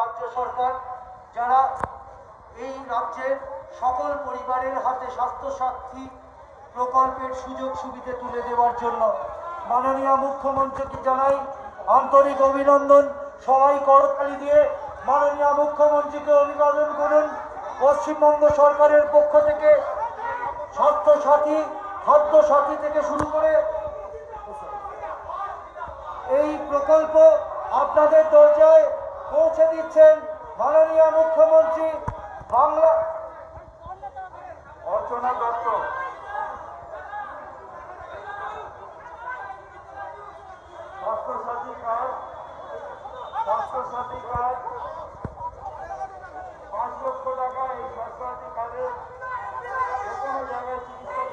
রাজ্য সরকার, যারা এই রাজ্যের সকল পরিবারের হাতে স্বাস্থ্যসাক্ষী প্রকল্পের সুযোগ সুবিধে তুলে দেওয়ার জন্য মাননীয় মুখ্যমন্ত্রীকে জানাই আন্তরিক অভিনন্দন। সবাই করতালি দিয়ে মাননীয় মুখ্যমন্ত্রীকে অভিবাদন করুন। পশ্চিমবঙ্গ সরকারের পক্ষ থেকে স্বাস্থ্যসাথী খাদ্য সাথী থেকে শুরু করে এই প্রকল্প আপনাদের দরজায় পৌঁছে দিচ্ছেন মাননীয় মুখ্যমন্ত্রী বাংলা অর্চনা দত্ত। স্বাস্থ্যসাথী কার্ড পাঁচ লক্ষ যে কোনো জায়গায় চিকিৎসা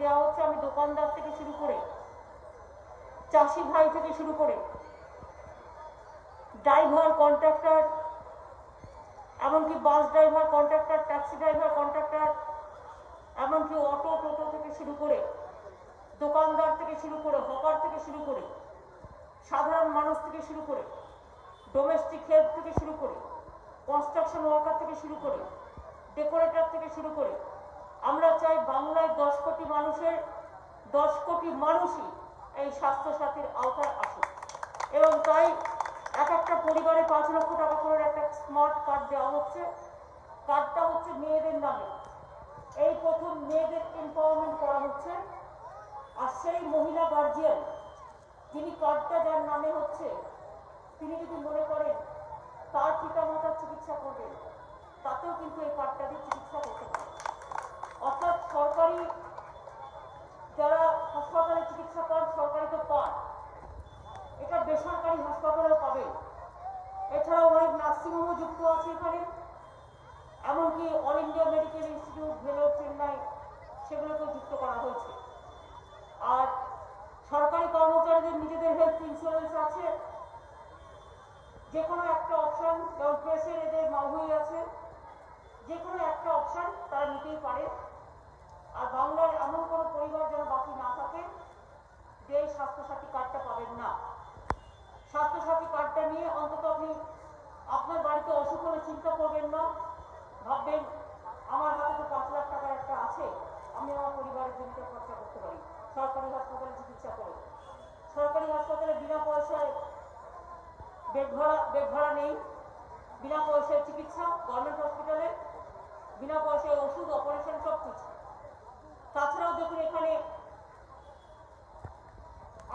দেওয়া হচ্ছে আমি দোকানদার থেকে শুরু করে, চাষি ভাই থেকে শুরু করে ড্রাইভার কন্ট্রাক্টর এমনকি bus driver contractor taxi driver contractor এমনকি অটো টোটো থেকে শুরু করে, দোকানদার থেকে শুরু করে হকার থেকে শুরু করে, সাধারণ মানুষ থেকে শুরু করে ডোমেস্টিক হেল্প থেকে শুরু করে কনস্ট্রাকশন ওয়ার্কার থেকে শুরু করে ডেকোরেটর থেকে শুরু করে বাংলার দশ কোটি মানুষের দশ কোটি মানুষই এই স্বাস্থ্য সাথীর আওতায় আসুক এবং তাই এক একটা পরিবারে পাঁচ লক্ষ টাকা করে একটা স্মার্ট কার্ড দেওয়া হচ্ছে। কার্ডটা হচ্ছে মেয়েদের নামে। এই প্রথম মেয়েদের এম্পাওয়ারমেন্ট করা হচ্ছে। আর সেই মহিলা গার্জিয়ান যিনি কার্ডটা যার নামে হচ্ছে, তিনি যদি মনে করেন তার পিতামাতার চিকিৎসা করবেন, তাতেও কিন্তু এই কার্ডটা দিয়ে চিকিৎসা করতে পারে অর্থাৎ সরকারি যারা হাসপাতালে চিকিৎসা পান সরকারি তো পান এটা বেসরকারি হাসপাতালেও পাবেন এছাড়াও অনেক নার্সিংহোমও যুক্ত আছে এখানে। এমনকি All India Medical Institute Vellore Chennai সেগুলোকেও যুক্ত করা হয়েছে। আর সরকারি কর্মচারীদের নিজেদের হেলথ ইন্স্যুরেন্স আছে। যে কোনো একটা অপশন যেমন প্রেসের এদের মাহুই আছে। যে কোনো একটা অপশন তারা নিতেই পারে। আর বাংলার এমন কোনো পরিবার যেন বাকি না থাকে যে এই স্বাস্থ্যসাথী কার্ডটা পাবেন না। স্বাস্থ্যসাথী কার্ডটা নিয়ে অন্তত আপনি আপনার বাড়িতে অসুখ হলে চিন্তা করবেন না। ভাববেন, আমার হাতে তো পাঁচ লাখ টাকার একটা আছে, আমি আমার পরিবারের জন্য খরচা করতে পারি। সরকারি হাসপাতালে চিকিৎসা করে। সরকারি হাসপাতালে বিনা পয়সায় বেড ভাড়া বেড ভাড়া নেই। বিনা পয়সায় চিকিৎসা, গভর্নমেন্ট হসপিটালে, বিনা পয়সায় ওষুধ, অপারেশন সব কিছু তাছাড়াও দেখুন এখানে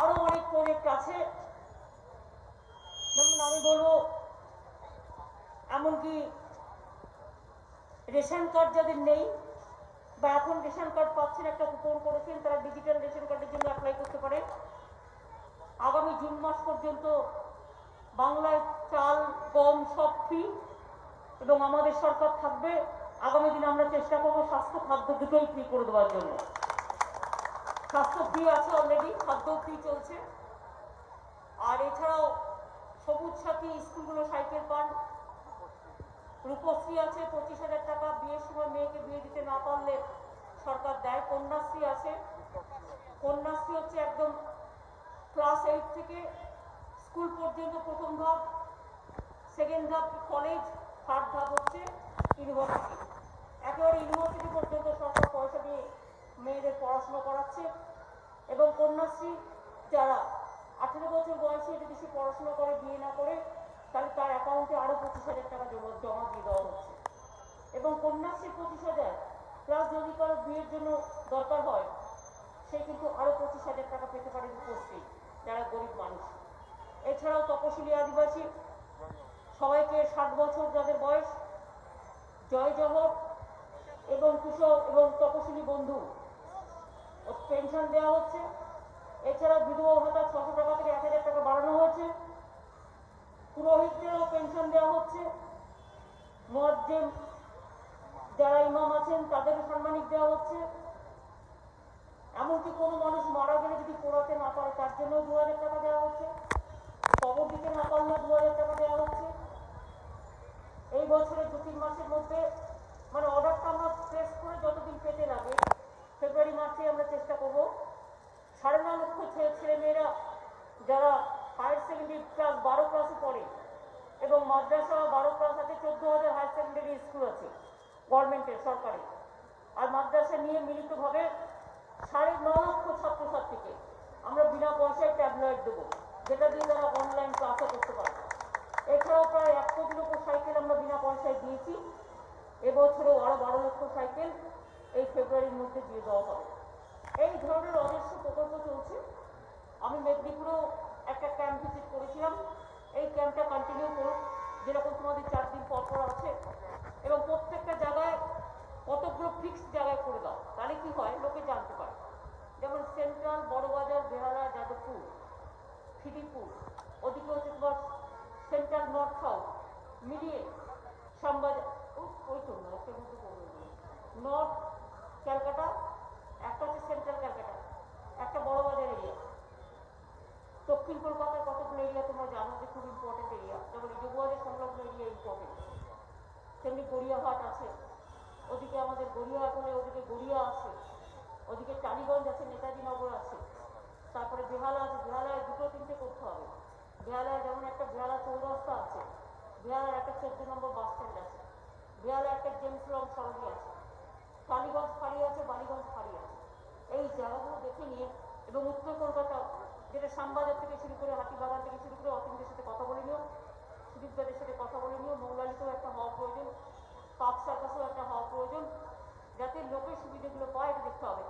আরও অনেক প্রজেক্ট আছে। যেমন আমি বলব, এমনকি রেশন কার্ড যাদের নেই বা এখন রেশন কার্ড পাচ্ছেন একটা কুপন করেছেন, তারা ডিজিটাল রেশন কার্ডের জন্য অ্যাপ্লাই করতে পারে আগামী জুন মাস পর্যন্ত বাংলায় চাল, গম সব ফ্রি এবং আমাদের সরকার থাকবে। আগামী দিনে আমরা চেষ্টা করব স্বাস্থ্য খাদ্য দুটোই ফ্রি করে দেওয়ার জন্য। স্বাস্থ্য ফ্রি আছে অলরেডি খাদ্য ফ্রি চলছে। আর এছাড়াও সবুজ সাথী স্কুলগুলো সাইকেল পান। রূপশ্রী আছে পঁচিশ হাজার টাকা। বিয়ের সময় মেয়েকে বিয়ে দিতে না পারলে সরকার দেয়। কন্যাশ্রী আছে। কন্যাশ্রী হচ্ছে একদম ক্লাস এইট থেকে স্কুল পর্যন্ত প্রথম ধাপ সেকেন্ড ধাপ কলেজ থার্ড ধাপ হচ্ছে ইউনিভার্সিটি একেবারে ইউনিভার্সিটি পর্যন্ত সরকার পয়সা দিয়ে মেয়েদের পড়াশোনা করাচ্ছে এবং কন্যাশ্রী যারা আঠেরো বছর বয়সে যদি সে পড়াশোনা করে, বিয়ে না করে, তাহলে তার অ্যাকাউন্টে আরও পঁচিশ হাজার টাকা জমা জমা দিয়ে দেওয়া হচ্ছে। এবং কন্যাশ্রী পঁচিশ হাজার প্লাস যদি কারও বিয়ের জন্য দরকার হয়, সে কিন্তু আরও পঁচিশ হাজার টাকা পেতে পারে রূপশ্রী যারা গরিব মানুষ। এছাড়াও তপশিলি আদিবাসী, সবাইকে ষাট বছর যাদের বয়স, জয় জহর এবং কৃষক এবং তপশিলি বন্ধু। পেনশন দেওয়া হচ্ছে। এছাড়া বিধবা ভাতা ছশো টাকা থেকে এক হাজার টাকা বাড়ানো হয়েছে। পুরোহিতদেরও পেনশন দেওয়া হচ্ছে। মোয়াজ্জেম যারা ইমাম আছেন, তাদেরও সাম্মানিক দেওয়া হচ্ছে। এমনকি কোনো মানুষ মারা গেলে যদি পড়াতে না পারে, তার জন্য দু হাজার টাকা দেওয়া হচ্ছে। কবর দিতে না পারলে দু হাজার টাকা দেওয়া হচ্ছে। এই বছরের দু তিন মাসের মধ্যে মানে অর্ডারটা আমরা প্রেস করে যতদিন পেতে লাগে ফেব্রুয়ারি মার্চে আমরা চেষ্টা করব। সাড়ে ন লক্ষ ছেলে ছেলেমেয়েরা যারা হায়ার সেকেন্ডারি ক্লাস বারো ক্লাসে পড়ে এবং মাদ্রাসা বারো ক্লাস আছে, চোদ্দ হাজার হায়ার সেকেন্ডারি স্কুল আছে গভর্নমেন্টের সরকারি আর মাদ্রাসা নিয়ে মিলিতভাবে সাড়ে ন লক্ষ ছাত্রছাত্রীকে আমরা বিনা পয়সায় ট্যাবলেট দেবো, যেটা দিয়ে তারা অনলাইন ক্লাসও করতে পারে এছাড়াও প্রায় এক কোটি লক্ষ সাইকেল আমরা বিনা পয়সায় দিয়েছি। এবছরেও আরও বারো লক্ষ সাইকেল এই ফেব্রুয়ারির মধ্যে দিয়ে দেওয়া হবে। এই ধরনের অজস্র প্রকল্প চলছে। আমি মেদিনীপুরেও একটা ক্যাম্প ভিজিট করেছিলাম। এই ক্যাম্পটা কন্টিনিউ করুক যেরকম তোমাদের চার দিন পর পর আছে। এবং প্রত্যেকটা জায়গায় কতগুলো ফিক্সড জায়গায় করে দাও তাহলে কি হয় লোকে জানতে পারে যেমন সেন্ট্রাল বড়বাজার বেহালা যাদবপুর খিদিরপুর ওদিকে হচ্ছে তোমার সেন্ট্রাল নর্থ সাউথ মিলিয়ে শ্যামবাজার ও- ওই তো নর্থের মধ্যে পড়বে নর্থ ক্যালকাটা একটা হচ্ছে সেন্ট্রাল ক্যালকাটা একটা বড় বাজার এরিয়া দক্ষিণ কলকাতার কতগুলো এরিয়া তোমরা জানো যে খুব ইম্পর্টেন্ট এরিয়া যেমন এই যুববাজার সংলগ্ন এরিয়া ইম্পর্টেন্ট তেমনি গড়িয়াহাট আছে ওদিকে আমাদের ওদিকে গড়িয়া আছে। ওদিকে টালিগঞ্জ আছে, নেতাজি নগর আছে। তারপরে বেহালা আছে। বেহালায় দুটো তিনটে করতে হবে। বেহালায় যেমন একটা বেহালা চৌরাস্তা আছে, বেহালার একটা চোদ্দ নম্বর বাস স্ট্যান্ড আছে। বেহালা একটা জেমস লং সরণি আছে। টালিগঞ্জ ফাঁড়ি আছে, বালিগঞ্জ ফাঁড়ি আছে। এই জায়গাগুলো দেখে নিয়ে এবং উত্তর কলকাতা যেটা শ্যামবাজার থেকে শুরু করে হাতিবাগান থেকে শুরু করে অতীনদের সাথে কথা বলে নিও, সুদীপদাদের সাথে কথা বলে নিও। মৌলালিতেও একটা হওয়া প্রয়োজন পাপ সার্কাসেও একটা হওয়া প্রয়োজন। যাতে লোকের সুবিধাগুলো পায় এটা দেখতে হবে।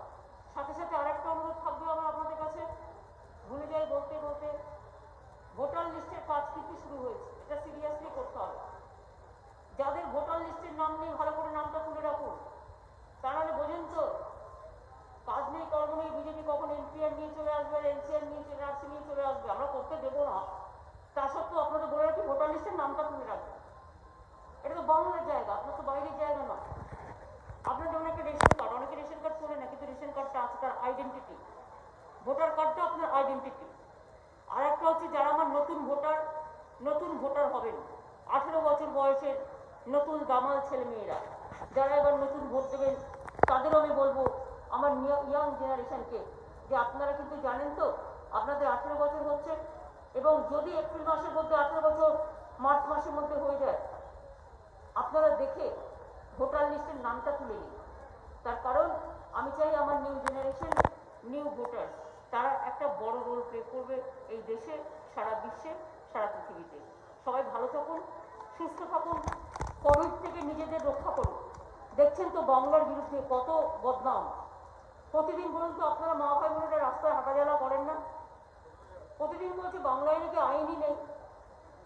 ভোটার কার্ডটা আপনার আইডেন্টিটি আর একটা হচ্ছে যারা আমার নতুন ভোটার নতুন ভোটার হবেন, আঠেরো বছর বয়সের নতুন দামাল ছেলে মেয়েরা, যারা এবার নতুন ভোট দেবেন, তাদেরও আমি বলব, আমার ইয়াং জেনারেশনকে যে আপনারা কিন্তু জানেন তো, আপনাদের আঠেরো বছর হচ্ছে এবং যদি এপ্রিল মাসের মধ্যে আঠেরো বছর মার্চ মাসের মধ্যে হয়ে যায়, আপনারা দেখে ভোটার লিস্টের নামটা তুলে নিন। তার কারণ, আমি চাই আমার নিউ জেনারেশন নিউ ভোটার তারা একটা বড় রোল প্লে করবে এই দেশে, সারা বিশ্বে, সারা পৃথিবীতে। সবাই ভালো থাকুন, সুস্থ থাকুন কোভিড থেকে নিজেদের রক্ষা করুন। দেখছেন তো বাংলার বিরুদ্ধে কত বদনাম। প্রতিদিন বলুন তো আপনারা মা ভাই বোনেরা রাস্তায় হাঁটাচলা করেন না? প্রতিদিন বলছে বাংলায় নাকি আইনই নেই,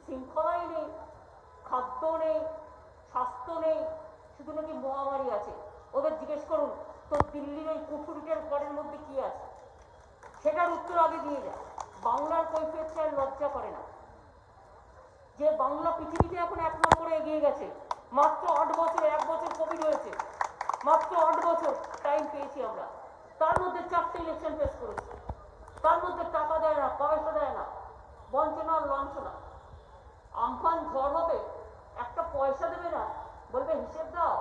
শৃঙ্খলাই নেই, খাদ্য নেই, স্বাস্থ্য নেই, শুধু নাকি মহামারী আছে। ওদের জিজ্ঞেস করুন, তো দিল্লির ওই কুঠুরিটার ঘরের মধ্যে কি আছে? সেটার উত্তর আগে দিয়ে যায় বাংলার কৈফিয়ত চায় লজ্জা করে না। যে বাংলা পৃথিবীতে এখন এক নম্বরে এগিয়ে গেছে, মাত্র আট বছর, এক বছর কোভিড হয়েছে, মাত্র আট বছর টাইম পেয়েছি আমরা। তার মধ্যে চারটে ইলেকশন ফেস করেছি। তার মধ্যে টাকা দেয় না, পয়সা দেয় না, বঞ্চনা আর লাঞ্ছনা। আমফান ঝড় হবে, একটা পয়সা দেবে না, বলবে হিসেব দাও।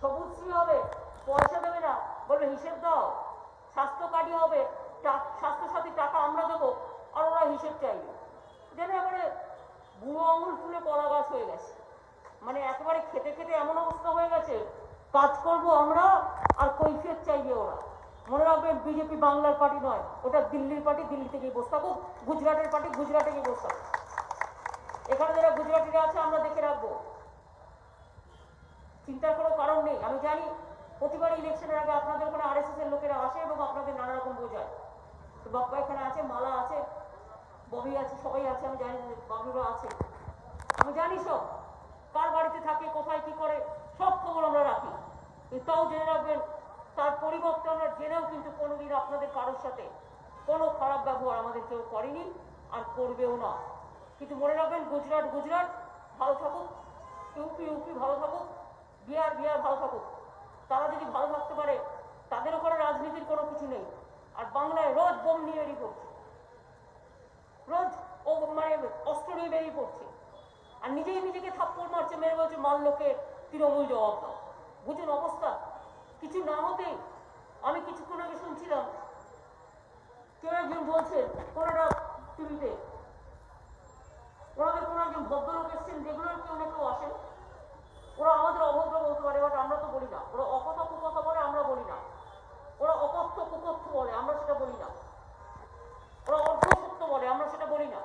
সবুজশ্রী হবে, পয়সা দেবে না, বলবে হিসেব দাও। স্বাস্থ্য কার্ডই হবে স্বাস্থ্যসাথী টাকা আমরা দেবো, আর ওরা হিসেব চাইবে। যেন এবারে বুড়ো আঙুল ফুলে কলা গাছ হয়ে গেছে। মানে একেবারে খেতে খেতে এমন অবস্থা হয়ে গেছে, কাজ করব আমরা, আর কৈফিয়ত চাইবে ওরা। মনে রাখবেন, বিজেপি বাংলার পার্টি নয়, ওটা দিল্লির পার্টি, দিল্লি থেকেই বসে থাকুক, গুজরাটের পার্টি গুজরাটে গিয়ে বসে এখানে যারা গুজরাটিরা আছে, আমরা দেখে রাখব। চিন্তার কোনো কারণ নেই, আমি জানি প্রতিবার ইলেকশনের আগে আপনাদের ওখানে আরএসএস এর লোকেরা আসে এবং আপনাদের নানা রকম বোঝায়। বাপ্পা এখানে আছে, মালা আছে, ববি আছে, সবাই আছে, আমি জানি বাবুরা আছে। আমি জানি সব। কার বাড়িতে থাকে, কোথায়, কি করে, সব খবর আমরা রাখি। তাও জেনে রাখবেন, তার পরিবর্তে আমরা জেনেও কিন্তু কোনোদিন আপনাদের কারোর সাথে কোনো খারাপ ব্যবহার আমাদের কেউ করেনি আর করবেও না। কিন্তু মনে রাখবেন, গুজরাট গুজরাট, ভালো থাকুক। ইউপি ইউপি, ভালো থাকুক। বিহার বিহার, ভালো থাকুক। তারা যদি ভালো থাকতে পারে, তাদের ওখানে রাজনীতির কোনো কিছু নেই। আর বাংলায় রোজ বোম নিয়ে বেরিয়ে পড়ছে। রোজ ও মানে অস্ত্র নিয়ে বেরিয়ে পড়ছে। আর নিজেই নিজেকে থাপ্পড় মারছে, মেরে বলছে মাল্যকে তৃণমূল জবাব দাও। বুঝুন অবস্থা? কিছু না হতেই আমি কিছুক্ষণ আগে শুনছিলাম, কেউ একজন বলছেন কোন একটা টিভিতে। ওনাদের কোনো একজন ভদ্রলোক এসছেন, রেগুলার কেউ না কেউ আসেন। ওরা আমাদের অভদ্র বলতে পারে, বাট আমরা তো বলি না। ওরা অকথ কুকথা বলে, আমরা বলি না। ওরা অকথ্য কুকথ্য বলে, আমরা সেটা বলি না। ওরা অর্ধসত্য বলে, আমরা সেটা বলি না।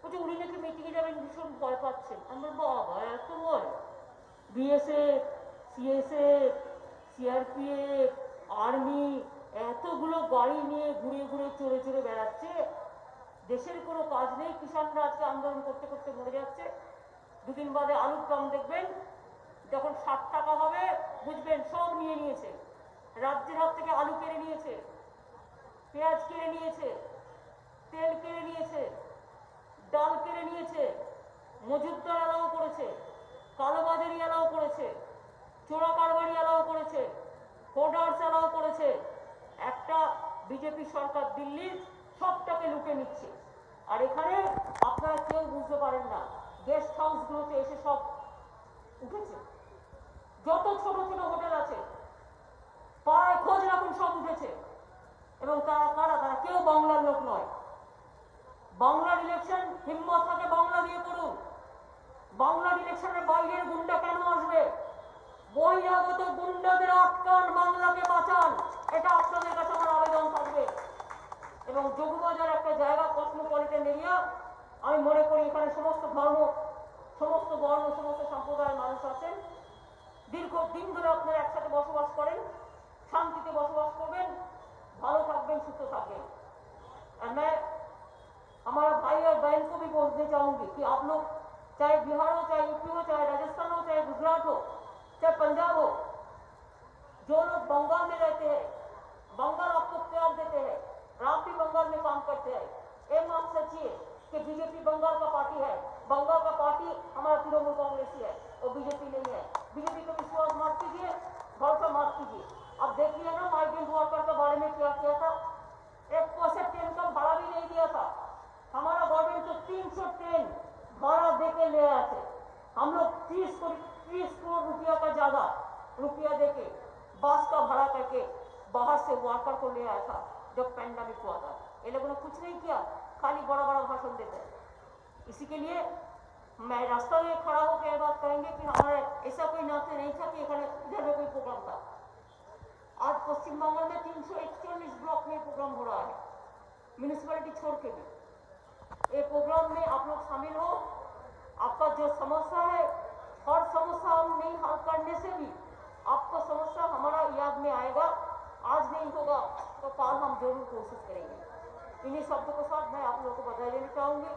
বলছে উনি নাকি মিটিংয়ে যাবেন, ভীষণ ভয় পাচ্ছেন। আমরা বাবা, এত ভয়। বিএসএফ সিএসএফ সিআরপিএফ আর্মি এতগুলো গাড়ি নিয়ে ঘুরে ঘুরে চড়ে চড়ে বেড়াচ্ছে। দেশের কোনো কাজ নেই, কিষানরা আজকে আন্দোলন করতে করতে মরে যাচ্ছে। দুদিন বাদে আলুর দাম দেখবেন, যখন ষাট টাকা হবে, বুঝবেন, সব নিয়ে নিয়েছে। রাজ্যের হাত থেকে আলু কেড়ে নিয়েছে, পেঁয়াজ কেড়ে নিয়েছে, তেল কেড়ে নিয়েছে, ডাল কেড়ে নিয়েছে মজুদদার এলাও করেছে কালোবাজারি এলাও করেছে, চোরা কারবারি এলাও করেছে হোর্ডার্স এলাও করেছে। একটা বিজেপি সরকার দিল্লির সবটাকে লুটে নিচ্ছে। আর এখানে আপনারা কেউ বুঝতে পারেন না গেস্ট হাউসগুলোতে এসে সব উঠেছে। যত ছোট ছোট হোটেল আছে পাড়ায় খোঁজ রাখুন, সব উঠেছে। এবং তারা কারা? তারা কেউ বাংলার লোক নয়। বাংলার ইলেকশন হিম্মত থাকে বাংলা দিয়ে করুন। বাংলার ইলেকশনের বাইরের গুন্ডা কেন আসবে? বহিরাগত গুন্ডাদের আটকান, বাংলাকে বাঁচান। এটা আপনাদের কাছে আমার আবেদন থাকবে। এবং যোগবাজার একটা জায়গা কসমোপলিটন এরিয়া আমি মনে করি এখানে সমস্ত ধর্ম, সমস্ত বর্ণ, সমস্ত সম্প্রদায়ের মানুষ আছেন। দীর্ঘ দিন ধরে আপনারা একসাথে বসবাস করেন। শান্তিতে বসবাস করবেন ভালো থাকবেন সুস্থ থাকবেন আর मैं हमारा भाई और बहन को भी बोलना चाहूंगी कि आप लोग चाहे बिहार हो चाहे यूपी हो चाहे राजस्थान हो चाहे गुजरात हो चाहे पंजाब हो जो लोग बंगाल में रहते हैं बंगाल आपको प्यार देते हैं और आप भी बंगाल में काम करते हैं ये मान सचिए कि बीजेपी बंगाल का पार्टी है बंगाल का पार्टी हमारा तृणमूल कांग्रेसी है और बीजेपी नहीं है बीजेपी को विश्वास मत कीजिए भरोसा मत कीजिए देखिए ना मार्जिन वर्कर के बारे में क्या किया था? एक पैसे ट्रेन का भाड़ा भी नहीं दिया था। हमारा गवर्नमेंट तो तीन सौ ट्रेन भाड़ा दे के ले आए थे। हम लोग तीस तीस करोड़ रुपया का ज़्यादा रुपया दे के बस का भाड़ा करके बाहर से वर्कर को ले आया था, जब पैंडमिक हुआ था। ये लोगों ने कुछ नहीं किया, खाली बड़ा बड़ा भाषण देते हैं। इसी के लिए मैं रास्ता में खड़ा होकर ये बात करेंगे कि हमारे, ऐसा कोई नाते नहीं था कि इधर में कोई प्रोग्राम था। आज पश्चिम बंगाल में तीन सौ इकतालीस ब्लॉक में प्रोग्राम हो रहा है म्यूनिसपैलिटी छोड़ के भी ये प्रोग्राम में आप लोग शामिल हो आपका जो समस्या है हर समस्या हम नहीं हल करने से भी आपको समस्या हमारा याद में आएगा आज नहीं होगा तो कल हम ज़रूर कोशिश करेंगे इन्हीं शब्दों के साथ मैं आप लोगों को बधाई देना चाहूँगी